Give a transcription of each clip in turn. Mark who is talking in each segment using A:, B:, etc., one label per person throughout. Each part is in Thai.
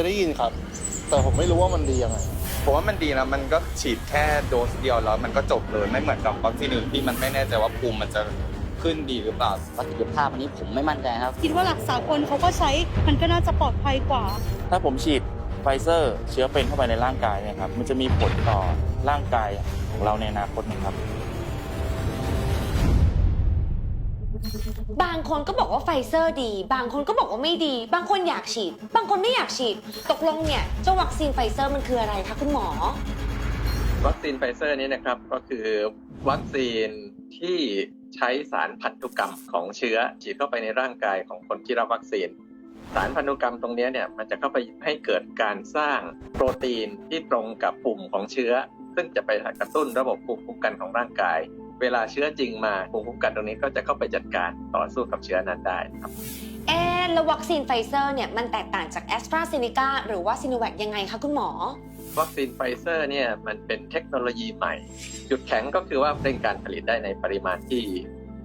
A: ยได้ยินครับ แต่ผมไม่รู้ว่ามันดียังไง
B: ผมว่ามันดีนะ มันก็ฉีดแค่โดสเดียวแล้วมันก็จบเลย ไม่เหมือนกับวัคซีนอื่นที่มันไม่แน่ใจว่าภูมิมันจะขึ้นดีหรือเปล่า
C: ประสิทธิภาพอันนี้ผมไม่มั่นใจครับ
D: คิดว่าหลักสากลเขาก็ใช้มันก็น่าจะปลอดภัยกว่า
E: ถ้าผมฉีดไฟเซอร์เชื้อเป็นเข้าไปในร่างกายเนะครับ มันจะมีผลต่อร่างกายของเราในอนาคตนะครับ
F: บางคนก็บอกว่าไฟเซอร์ดี บางคนก็บอกว่าไม่ดี บางคนอยากฉีด บางคนไม่อยากฉีด ตกลงเนี่ยเจ้าวัคซีนไฟเซอร์มันคืออะไรคะคุณหมอ
G: วัคซีนไฟเซอร์นี้นะครับก็คือวัคซีนที่ใช้สารพันธุกรรมของเชื้อฉีดเข้าไปในร่างกายของคนที่รับวัคซีน สารพันธุกรรมตรงนี้เนี่ยมันจะเข้าไปให้เกิดการสร้างโปรตีนที่ตรงกับปุ่มของเชื้อ ซึ่งจะไปกระตุ้นระบบภูมิคุ้มกันของร่างกาย เวลาเชื้อจริงมาภูมิคุ้มกันตรงนี้ก็จะเข้าไปจัดการต่อสู้กับเชื้อนั้นได้ครับ
F: เอ๊ะแล้ววัคซีนไฟเซอร์เนี่ยมันแตกต่างจากแอสตราเซเนกาหรือว่าซิโนแวคยังไงคะคุณหมอ
G: วัคซีนไฟเซอร์เนี่ยมันเป็นเทคโนโลยีใหม่ จุดแข็งก็คือว่าเร่งการผลิตได้ในปริมาณที่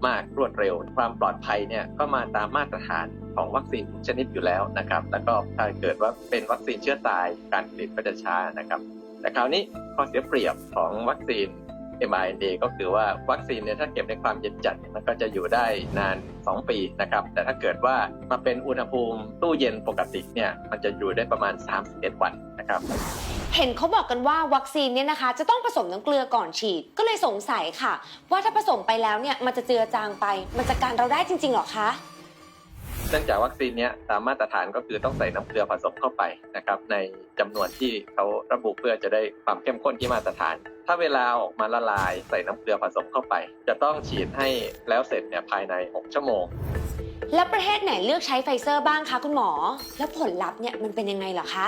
G: มากรวดเร็ว ความปลอดภัยเนี่ยก็มาตามมาตรฐานของวัคซีนทุกชนิดอยู่แล้วนะครับ แล้วก็ถ้าเกิดว่าเป็นวัคซีนเชื้อตายการผลิตก็จะช้านะครับ แต่คราวนี้ข้อเสียเปรียบของวัคซีน mRNA ก็คือว่าวัคซีนเนี่ยถ้าเก็บในความเย็นจัดมันก็จะอยู่ได้นาน 2 ปีนะครับ แต่ถ้าเกิดว่ามาเป็นอุณหภูมิตู้เย็นปกติเนี่ยมันจะอยู่ได้ประมาณ 31 วันนะครับ
F: เห็นเขาบอกกันว่าวัคซีนเนี่ยนะคะ จะต้องผสมน้ำเกลือก่อนฉีดก็เลยสงสัยค่ะ ว่าถ้าผสมไปแล้วเนี่ยมันจะเจือจางไป มันจะการเราได้จริงๆหรอคะ
G: เนื่องจากวัคซีนเนี้ยตามมาตรฐานก็คือต้องใส่น้ำเกลือผสมเข้าไปนะครับในจำนวนที่เขาระบุเพื่อจะได้ความเข้มข้นที่มาตรฐาน ถ้าเวลาออกมาละลายใส่น้ำเกลือผสมเข้าไป จะต้องฉีดให้แล้วเสร็จเนี่ยภายใน 6 ชั่วโมง
F: แล้วประเทศไหนเลือกใช้ไฟเซอร์บ้างคะคุณหมอ แล้วผลลัพธ์เนี่ยมันเป็นยังไงเหรอคะ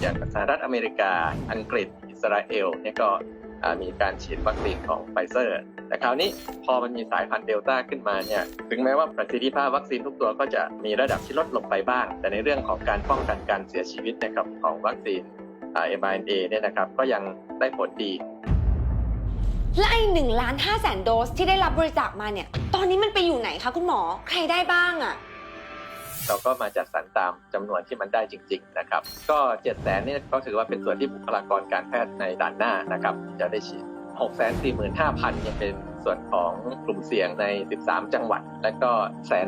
G: อย่างสหรัฐอเมริกา อังกฤษ อิสราเอลเนี่ยก็อ่า มีการฉีดวัคซีนของไฟเซอร์ แต่คราวนี้พอมันมีสายพันธุ์เดลต้าขึ้นมาเนี่ยถึงแม้ว่าประสิทธิภาพวัคซีนทุกตัวก็จะมีระดับที่ลดลงไปบ้าง แต่ในเรื่องของการป้องกันการเสียชีวิตนะครับของวัคซีนอ่า mRNA เนี่ยนะครับก็ยังได้ผลดี
F: และไอ้หนึ่งล้านห้าแสนโดสที่ได้รับบริจาคมาเนี่ย ตอนนี้มันไปอยู่ไหนคะคุณหมอ ใครได้บ้างอะ
G: เราก็มาจัดสรรตามจำนวนที่มันได้จริง ๆ นะครับ ก็7 0 0 0 0นี่ก็ถือว่าเป็นส่วนที่บุคลากรการแพทย์ในด่านหน้านะครับ จะได้ฉีด6 4 5 0 0 0ยังเป็นส่วนของกลุ่มเสี่ยงใน 13 จังหวัด และก็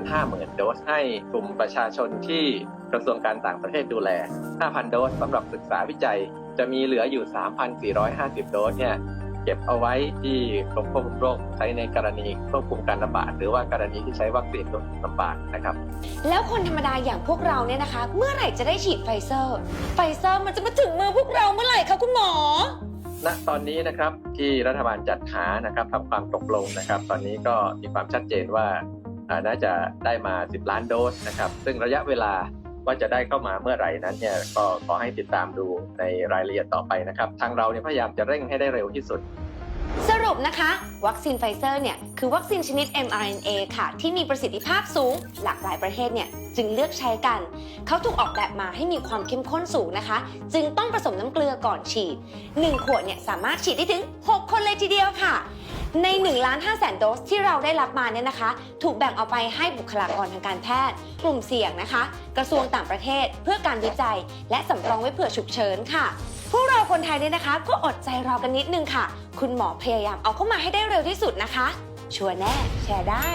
G: 150,000โดสให้กลุ่มประชาชนที่กระทรวงการต่างประเทศดูแล 5,000 โดสสำหรับศึกษาวิจัย จะมีเหลืออยู่ 3,450 โดสเนี่ย เก็บเอาไว้ที่กรมควบคุมโรคใช้ในกรณีควบคุมการระบาดหรือว่ากรณีที่ใช้วัคซีนลำบากนะครับ
F: แล้วคนธรรมดาอย่างพวกเราเนี่ยนะคะ เมื่อไหร่จะได้ฉีดไฟเซอร์ ไฟเซอร์มันจะมาถึงมือพวกเราเมื่อไหร่คะคุณหมอ
G: ณตอนนี้นะครับที่รัฐบาลจัดหานะครับทำความตกลงนะครับ ตอนนี้ก็มีความชัดเจนว่าอ่าน่าจะได้มา 10 ล้านโดสนะครับ ซึ่งระยะเวลา ว่าจะได้เข้ามาเมื่อไหร่นั้นเนี่ยก็ขอให้ติดตามดูในรายละเอียดต่อไปนะครับ ทางเราเนี่ยพยายามจะเร่งให้ได้เร็วที่สุด
F: สรุปนะคะ วัคซีนไฟเซอร์เนี่ยคือวัคซีนชนิด mRNA ค่ะ ที่มีประสิทธิภาพสูง หลากหลายประเทศเนี่ยจึงเลือกใช้กัน เขาถูกออกแบบมาให้มีความเข้มข้นสูงนะคะ จึงต้องผสมน้ำเกลือก่อนฉีด 1 ขวดเนี่ยสามารถฉีดได้ถึง 6 คนเลยทีเดียวค่ะ ใน1ล้าน5แสนโดสที่เราได้รับมาเนี่ยนะคะ ถูกแบ่งเอาไปให้บุคลากรทางการแพทย์ กลุ่มเสี่ยงนะคะ กระทรวงต่างประเทศ เพื่อการวิจัย และสำรองไว้เผื่อฉุกเฉินค่ะ พวกเราคนไทยเนี่ยนะคะ ก็อดใจรอกันนิดนึงค่ะ คุณหมอพยายามเอาเข้ามาให้ได้เร็วที่สุดนะคะ ชัวร์แน่ แชร์ได้